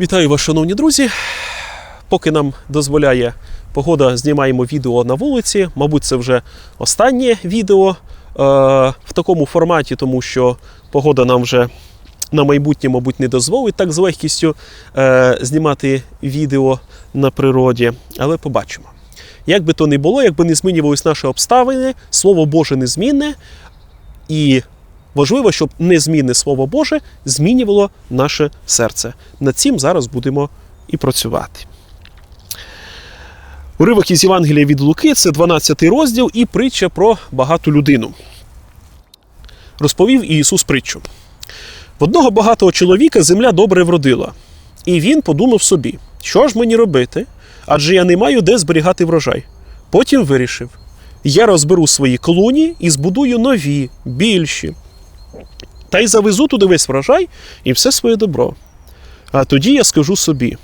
Вітаю вас, шановні друзі. Поки нам дозволяє погода, знімаємо відео на вулиці. Мабуть, це вже останнє відео е, в такому форматі, тому що погода нам вже на майбутнє, мабуть, не дозволить так з легкістю е, знімати відео на природі. Але побачимо. Як би то не було, якби не змінювались наші обставини, слово Боже незмінне. І важливо, щоб незмінне Слово Боже змінювало наше серце. Над цим зараз будемо і працювати. Уривок із Євангелія від Луки це 12 розділ і притча про багату людину. Розповів Ісус притчу. В одного багатого чоловіка земля добре вродила, і він подумав собі, що ж мені робити, адже я не маю де зберігати врожай. Потім вирішив: я розберу свої клуні і збудую нові, більші. Та й завезу туди весь врожай і все своє добро. А тоді я скажу собі: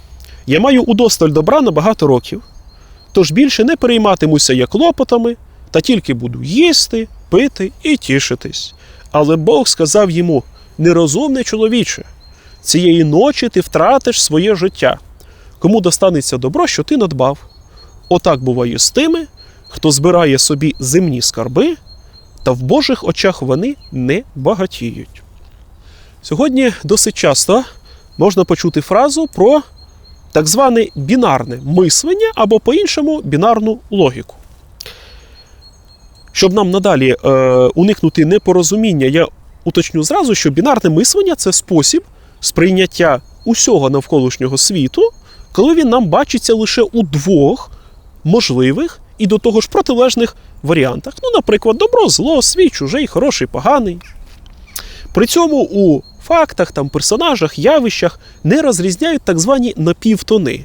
я маю удосталь добра на багато років, тож більше не перейматимуся я клопотами, та тільки буду їсти, пити і тішитись. Але Бог сказав йому: нерозумний чоловіче, цієї ночі ти втратиш своє життя. Кому достанеться добро, що ти надбав? Отак буває з тими, хто збирає собі земні скарби, та в Божих очах вони не багатіють. Сьогодні досить часто можна почути фразу про так зване бінарне мислення або по-іншому бінарну логіку. Щоб нам надалі е, уникнути непорозуміння, я уточню зразу, що бінарне мислення це спосіб сприйняття усього навколишнього світу, коли він нам бачиться лише у двох можливих і до того ж протилежних варіантах. Ну, наприклад, добро, зло, свій, чужий, хороший, поганий. При цьому у фактах, там, персонажах, явищах не розрізняють так звані напівтони.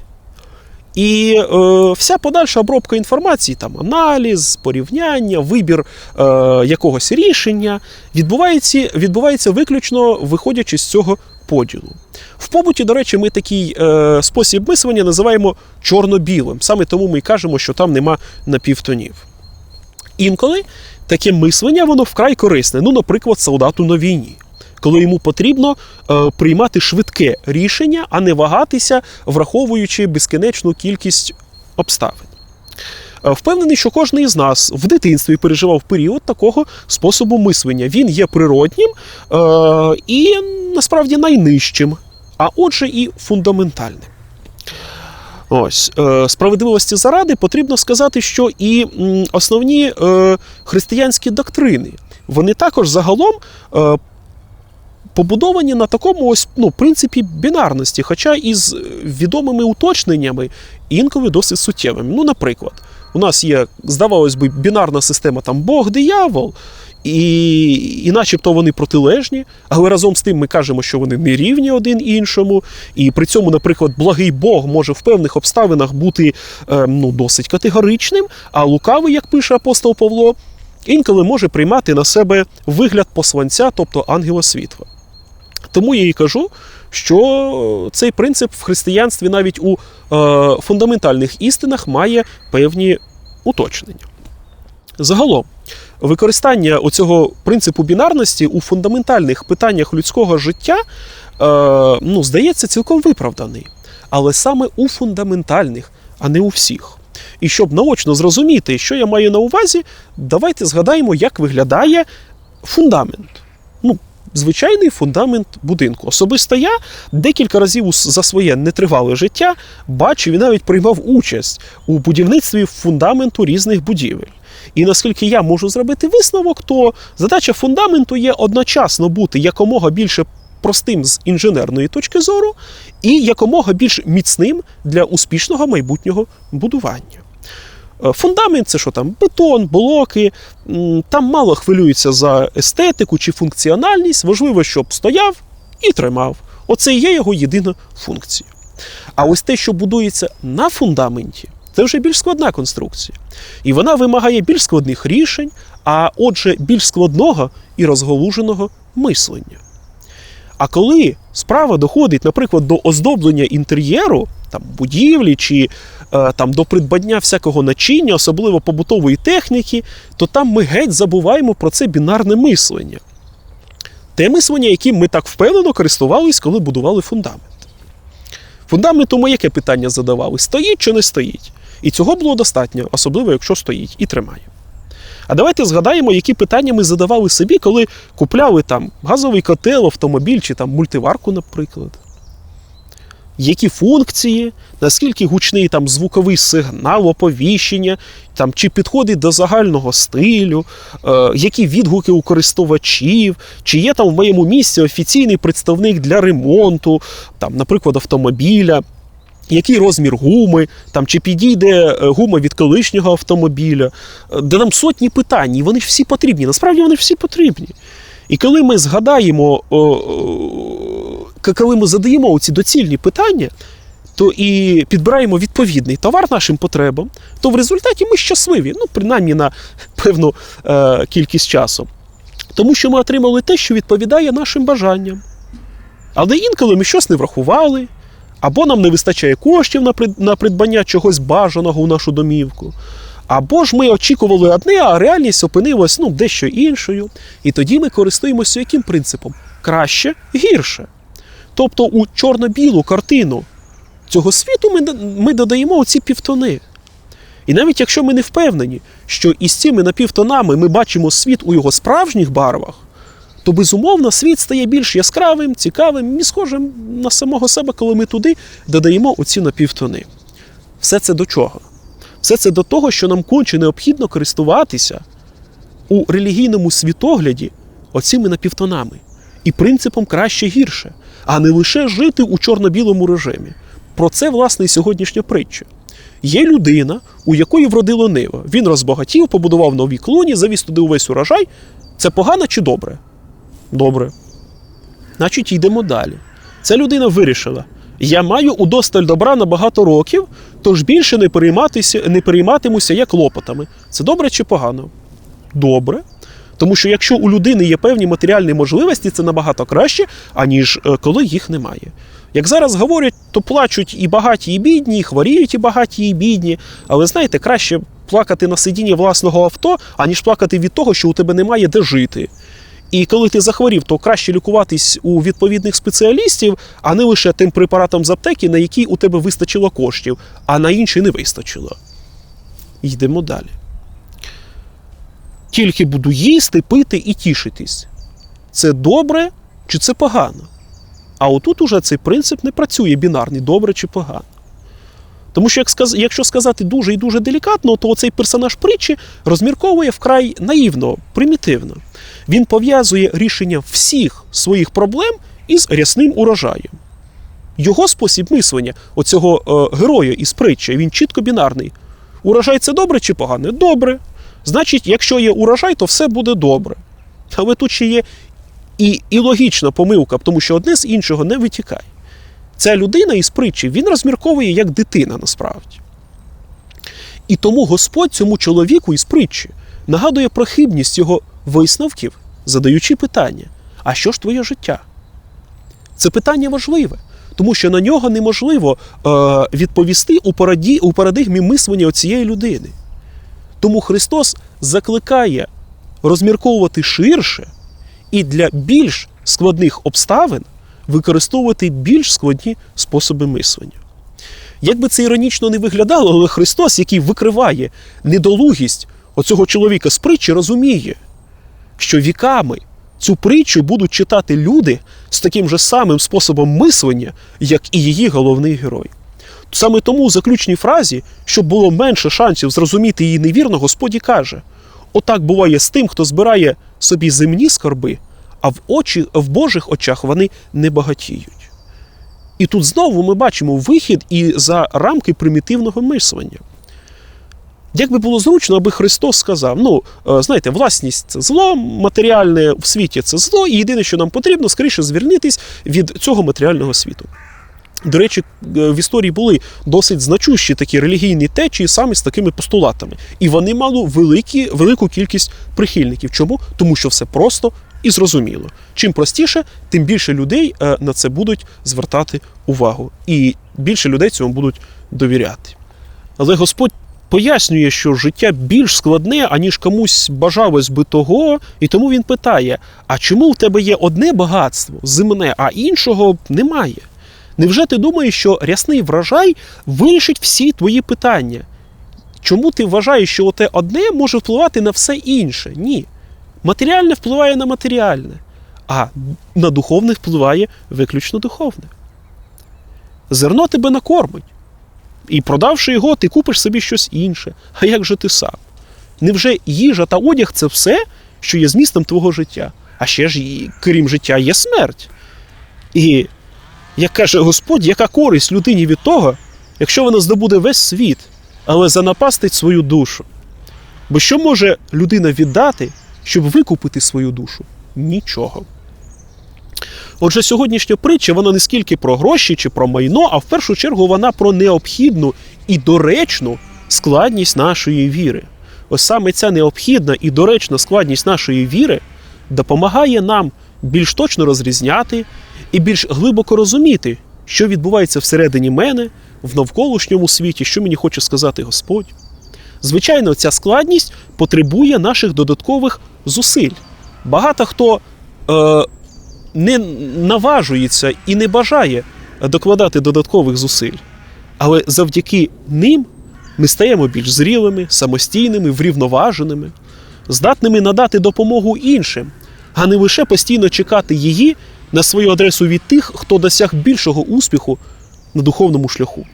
І е, вся подальша обробка інформації, там аналіз, порівняння, вибір е, якогось рішення відбувається, відбувається виключно виходячи з цього поділу. В побуті, до речі, ми такий е, спосіб мислення називаємо чорно-білим. Саме тому ми й кажемо, що там нема напівтонів. Інколи таке мислення воно вкрай корисне. Ну, наприклад, солдату на війні, коли йому потрібно е, приймати швидке рішення, а не вагатися, враховуючи безкінечну кількість обставин. Е, Впевнений, що кожен із нас в дитинстві переживав період такого способу мислення. Він є природнім е, і насправді найнижчим, а отже, і фундаментальним. Ось е, справедливості заради потрібно сказати, що і основні е, християнські доктрини вони також загалом е, побудовані на такому ось ну, принципі бінарності, хоча із відомими уточненнями, інколи досить суттєвими. Ну, наприклад, у нас є, здавалось би, бінарна система там Бог, диявол. І, і начебто вони протилежні, але разом з тим ми кажемо, що вони не рівні один іншому. І при цьому, наприклад, благий Бог може в певних обставинах бути е, ну, досить категоричним, а лукавий, як пише апостол Павло, інколи може приймати на себе вигляд посланця, тобто ангела світла. Тому я і кажу, що цей принцип в християнстві навіть у е, фундаментальних істинах має певні уточнення. Загалом, використання оцього принципу бінарності у фундаментальних питаннях людського життя, е, ну, здається, цілком виправданий. Але саме у фундаментальних, а не у всіх. І щоб наочно зрозуміти, що я маю на увазі, давайте згадаємо, як виглядає фундамент. Ну, звичайний фундамент будинку. Особисто я декілька разів за своє нетривале життя бачив і навіть приймав участь у будівництві фундаменту різних будівель. І наскільки я можу зробити висновок, то задача фундаменту є одночасно бути якомога більше простим з інженерної точки зору і якомога більш міцним для успішного майбутнього будування. Е, Фундамент це що там? Бетон, блоки. Там мало хвилюються за естетику чи функціональність. Важливо, щоб стояв і тримав. Оце і є його єдина функція. А ось те, що будується на фундаменті, це вже більш складна конструкція. І вона вимагає більш складних рішень, а отже, більш складного і розголуженого мислення. А коли справа доходить, наприклад, до оздоблення інтер'єру, там будівлі чи е, там до придбання всякого начиння, особливо побутової техніки, то там ми геть забуваємо про це бінарне мислення. Те мислення, яким ми так впевнено користувались, коли будували фундамент. Фундаменту яке питання задавали? Стоїть чи не стоїть? І цього було достатньо, особливо якщо стоїть і тримає. А давайте згадаємо, які питання ми задавали собі, коли купляли там газовий котел, автомобіль чи там мультиварку, наприклад. Які функції, наскільки гучний там звуковий сигнал, оповіщення, там, чи підходить до загального стилю, е, які відгуки у користувачів, чи є там в моєму місці офіційний представник для ремонту, там, наприклад, автомобіля, який розмір гуми, там, чи підійде е, гума від колишнього автомобіля, де нам сотні питань, і вони ж всі потрібні. Насправді вони ж всі потрібні. І коли ми згадаємо, коли ми задаємо ці доцільні питання, то і підбираємо відповідний товар нашим потребам, то в результаті ми щасливі, ну, принаймні на певну е, кількість часу. Тому що ми отримали те, що відповідає нашим бажанням. Але інколи ми щось не врахували, або нам не вистачає коштів на придбання чогось бажаного у нашу домівку. Або ж ми очікували одне, а реальність опинилась ну, дещо іншою. І тоді ми користуємося яким принципом? Краще, гірше. Тобто у чорно-білу картину цього світу ми, ми додаємо оці півтони. І навіть якщо ми не впевнені, що із цими напівтонами ми бачимо світ у його справжніх барвах, то безумовно світ стає більш яскравим, цікавим і схожим на самого себе, коли ми туди додаємо оці напівтони. Все це до чого? Все це до того, що нам конче необхідно користуватися у релігійному світогляді оцими напівтонами і принципом краще гірше, а не лише жити у чорно-білому режимі. Про це, власне, і сьогоднішня притча. Є людина, у якої вродило нива. Він розбагатів, побудував нові клоні, завіз туди увесь урожай. Це погано чи добре? Добре. Значить, йдемо далі. Ця людина вирішила: я маю удосталь добра на багато років, тож більше не перейматися, не перейматимуся я клопотами. Це добре чи погано? Добре. Тому що якщо у людини є певні матеріальні можливості, це набагато краще, аніж е, коли їх немає. Як зараз говорять, то плачуть і багаті, і бідні, і хворіють і багаті, і бідні. Але знаєте, краще плакати на сидінні власного авто, аніж плакати від того, що у тебе немає де жити. І коли ти захворів, то краще лікуватись у відповідних спеціалістів, а не лише тим препаратом з аптеки, на який у тебе вистачило коштів, а на інший не вистачило. Йдемо далі. Тільки буду їсти, пити і тішитись. Це добре чи це погано? А отут уже цей принцип не працює бінарний, добре чи погано. Тому що, якщо сказати дуже і дуже делікатно, то цей персонаж притчі розмірковує вкрай наївно, примітивно. Він пов'язує рішення всіх своїх проблем із рясним урожаєм. Його спосіб мислення, оцього е, героя із притчі, він чітко бінарний. Урожай це добре чи погане? Добре. Значить, якщо є урожай, то все буде добре. Але тут ще є і, і логічна помилка, тому що одне з іншого не витікає. Ця людина із притчі він розмірковує як дитина насправді. І тому Господь цьому чоловіку із притчі нагадує про хибність його висновків, задаючи питання: а що ж твоє життя? Це питання важливе, тому що на нього неможливо е, відповісти у, параді, у парадигмі мислення цієї людини. Тому Христос закликає розмірковувати ширше і для більш складних обставин використовувати більш складні способи мислення. Як би це іронічно не виглядало, але Христос, який викриває недолугість оцього чоловіка з притчі, розуміє, що віками цю притчу будуть читати люди з таким же самим способом мислення, як і її головний герой. Саме тому у заключній фразі, щоб було менше шансів зрозуміти її невірно, Господь каже: отак буває з тим, хто збирає собі земні скарби, а в, очі, в Божих очах вони не багатіють. І тут знову ми бачимо вихід і за рамки примітивного мислення. Як би було зручно, аби Христос сказав: ну, е, знаєте, власність це зло, матеріальне в світі це зло, і єдине, що нам потрібно, скоріше звільнитись від цього матеріального світу. До речі, е, в історії були досить значущі такі релігійні течії саме з такими постулатами. І вони мали великі, велику кількість прихильників. Чому? Тому що все просто і зрозуміло. Чим простіше, тим більше людей е, на це будуть звертати увагу. І більше людей цьому будуть довіряти. Але Господь пояснює, що життя більш складне, аніж комусь бажалось би того, і тому він питає: а чому в тебе є одне багатство земне, а іншого немає? Невже ти думаєш, що рясний врожай вирішить всі твої питання? Чому ти вважаєш, що оте одне може впливати на все інше? Ні. Матеріальне впливає на матеріальне, а на духовне впливає виключно духовне. Зерно тебе накормить. І продавши його, ти купиш собі щось інше. А як же ти сам? Невже їжа та одяг це все, що є змістом твого життя? А ще ж, крім життя, є смерть. І, як каже Господь, яка користь людині від того, якщо вона здобуде весь світ, але занапастить свою душу? Бо що може людина віддати, щоб викупити свою душу? Нічого. Отже, сьогоднішня притча вона не скільки про гроші чи про майно, а в першу чергу вона про необхідну і доречну складність нашої віри. Ось саме ця необхідна і доречна складність нашої віри допомагає нам більш точно розрізняти і більш глибоко розуміти, що відбувається всередині мене, в навколишньому світі, що мені хоче сказати Господь. Звичайно, ця складність потребує наших додаткових зусиль. Багато хто е, не наважується і не бажає докладати додаткових зусиль. Але завдяки ним ми стаємо більш зрілими, самостійними, врівноваженими, здатними надати допомогу іншим, а не лише постійно чекати її на свою адресу від тих, хто досяг більшого успіху на духовному шляху.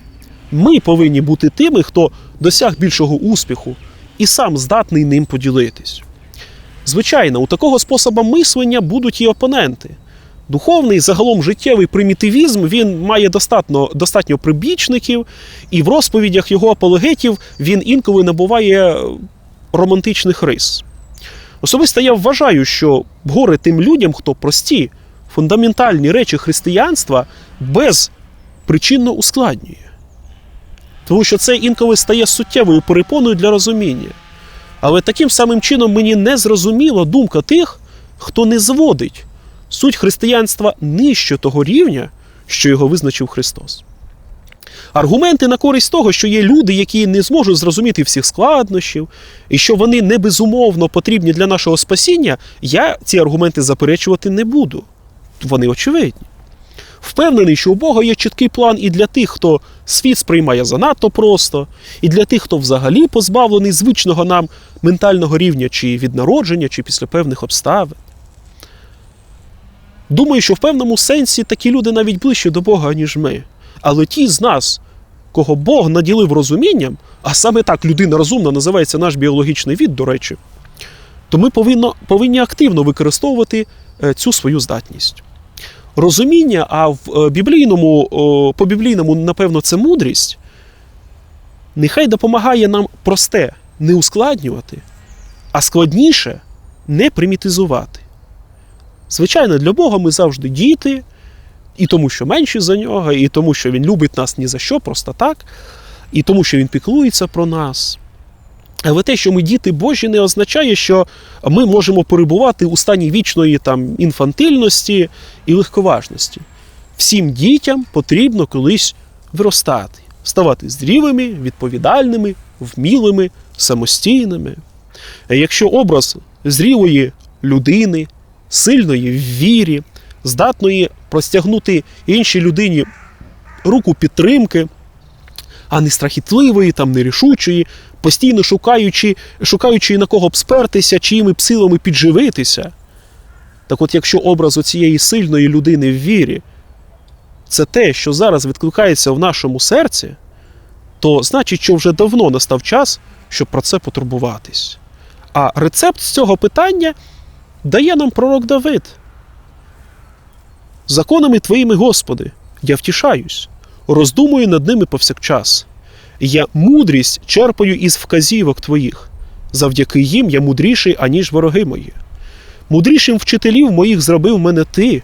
Ми повинні бути тими, хто досяг більшого успіху і сам здатний ним поділитись. Звичайно, у такого способу мислення будуть і опоненти. Духовний, загалом життєвий примітивізм він має достатньо достатньо прибічників, і в розповідях його апологетів він інколи набуває романтичних рис. Особисто я вважаю, що горе тим людям, хто прості, фундаментальні речі християнства безпричинно ускладнює. Тому що це інколи стає суттєвою перепоною для розуміння. Але таким самим чином мені не зрозуміла думка тих, хто не зводить суть християнства нижче того рівня, що його визначив Христос. Аргументи на користь того, що є люди, які не зможуть зрозуміти всіх складнощів, і що вони не безумовно потрібні для нашого спасіння, я ці аргументи заперечувати не буду. Вони очевидні. Впевнений, що у Бога є чіткий план і для тих, хто світ сприймає занадто просто, і для тих, хто взагалі позбавлений звичного нам ментального рівня чи від народження, чи після певних обставин. Думаю, що в певному сенсі такі люди навіть ближче до Бога, ніж ми. Але ті з нас, кого Бог наділив розумінням, а саме так людина розумна називається наш біологічний від, до речі, то ми повинно, повинні активно використовувати цю свою здатність. Розуміння, а в біблійному, по біблійному, напевно, це мудрість, нехай допомагає нам просте не ускладнювати, а складніше не примітизувати. Звичайно, для Бога ми завжди діти, і тому, що менші за нього, і тому, що Він любить нас ні за що, просто так, і тому, що Він піклується про нас. Але те, що ми діти Божі, не означає, що ми можемо перебувати у стані вічної там, інфантильності і легковажності. Всім дітям потрібно колись виростати, ставати зрілими, відповідальними, вмілими, самостійними. Якщо образ зрілої людини, сильної в вірі, здатної простягнути іншій людині руку підтримки, а не страхітливої, там, нерішучої, постійно шукаючи, шукаючи на кого б спертися, чиїми б силами підживитися. Так от, якщо образ цієї сильної людини в вірі, це те, що зараз відкликається в нашому серці, то значить, що вже давно настав час, щоб про це потурбуватись. А рецепт з цього питання дає нам пророк Давид. Законами твоїми, Господи, я втішаюсь, роздумую над ними повсякчас. Я мудрість черпаю із вказівок твоїх. Завдяки їм я мудріший, аніж вороги мої. Мудрішим вчителів моїх зробив мене ти,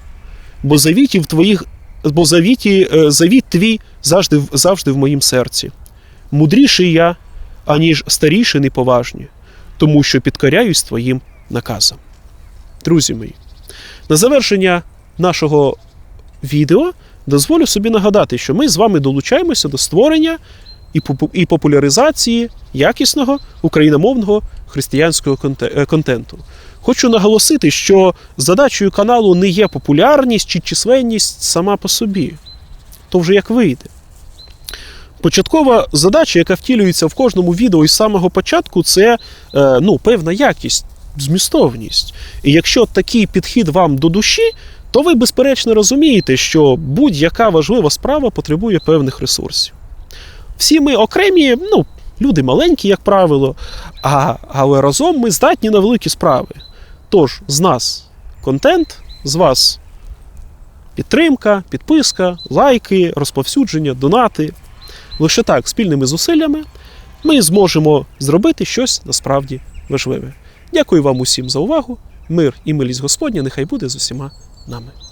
бо завітів твоїх, бо завіті, завіт твій завжди, завжди в моїм серці. Мудріший я, аніж старіші неповажні, тому що підкоряюсь твоїм наказам. Друзі мої, на завершення нашого відео дозволю собі нагадати, що ми з вами долучаємося до створення і популяризації якісного україномовного християнського контенту. Хочу наголосити, що задачею каналу не є популярність чи численність сама по собі. то вже як вийде. Початкова задача, яка втілюється в кожному відео із самого початку, це е, ну, певна якість, змістовність. І якщо такий підхід вам до душі, то ви безперечно розумієте, що будь-яка важлива справа потребує певних ресурсів. Всі ми окремі, ну, люди маленькі, як правило, а, але разом ми здатні на великі справи. Тож, з нас контент, з вас підтримка, підписка, лайки, розповсюдження, донати. Лише так, спільними зусиллями, ми зможемо зробити щось насправді важливе. Дякую вам усім за увагу. Мир і милість Господня нехай буде з усіма नाम है।